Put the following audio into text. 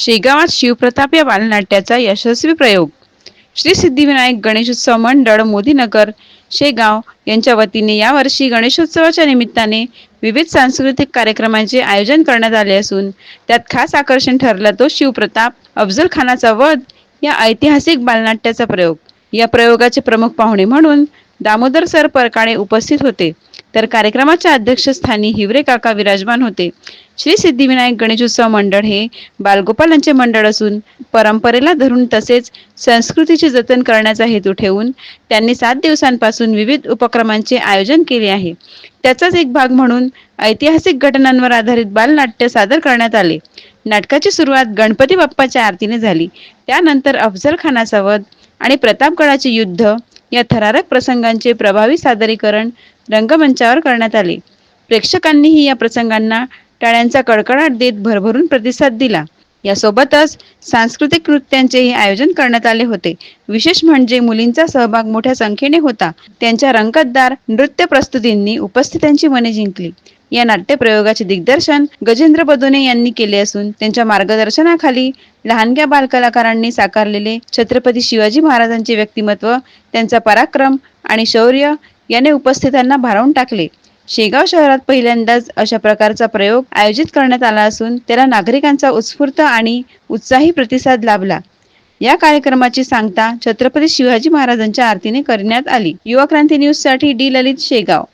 शेगावात शिवप्रताप या बालनाट्याचा यशस्वी प्रयोग. श्री सिद्धिविनायक गणेशोत्सव मंडळ मोदीनगर शेगाव यांच्या वतीने यावर्षी गणेशोत्सवाच्या निमित्ताने विविध सांस्कृतिक कार्यक्रमांचे आयोजन करण्यात आले असून त्यात खास आकर्षण ठरला तो शिवप्रताप अफजल खानाचा वध या ऐतिहासिक बालनाट्याचा प्रयोग. या प्रयोगाचे प्रमुख पाहुणे म्हणून दामोदर सर परकाणे उपस्थित होते. तर कार्यक्रमाच्या अध्यक्षस्थानी हिवरे काका विराजमान होते. श्री सिद्धिविनायक गणेशोत्सव मंडळ हे बालगोपालांचे मंडळ असून परंपरेला धरून तसेच संस्कृतीचे जतन करण्याचा हेतू ठेवून त्यांनी सात दिवसांपासून विविध उपक्रमांचे आयोजन केले आहे. त्याचाच एक भाग म्हणून ऐतिहासिक घटनांवर आधारित बालनाट्य सादर करण्यात आले. नाटकाची सुरुवात गणपती बाप्पाच्या आरतीने झाली. त्यानंतर अफजल खानाचा वध आणि प्रतापगडाचे युद्ध या थरारक प्रसंगांचे प्रभावी सादरीकरण रंगमंचावर करण्यात आले. प्रेक्षकांनीही या प्रसंगांना टाळ्यांचा कडकडाट देत भरभरून प्रतिसाद दिला. यासोबतच सांस्कृतिक नृत्यांचेही आयोजन करण्यात आले होते. विशेष म्हणजे मुलींचा सहभाग मोठ्या संख्येने होता. त्यांच्या रंगतदार नृत्य प्रस्तुतींनी उपस्थितांची मने जिंकली. या नाट्य प्रयोगाचे दिग्दर्शन गजेंद्र बदोने यांनी केले असून त्यांच्या मार्गदर्शनाखाली लहानग्या बालकलाकारांनी साकारलेले छत्रपती शिवाजी महाराजांचे व्यक्तिमत्व त्यांचा पराक्रम आणि शौर्य याने उपस्थितांना भारावून टाकले. शेगाव शहरात पहिल्यांदाच अशा प्रकारचा प्रयोग आयोजित करण्यात आला असून त्याला नागरिकांचा उत्स्फूर्त आणि उत्साही प्रतिसाद लाभला. या कार्यक्रमाची सांगता छत्रपती शिवाजी महाराजांच्या आरतीने करण्यात आली. युवा क्रांती न्यूजसाठी डी ललित शेगाव.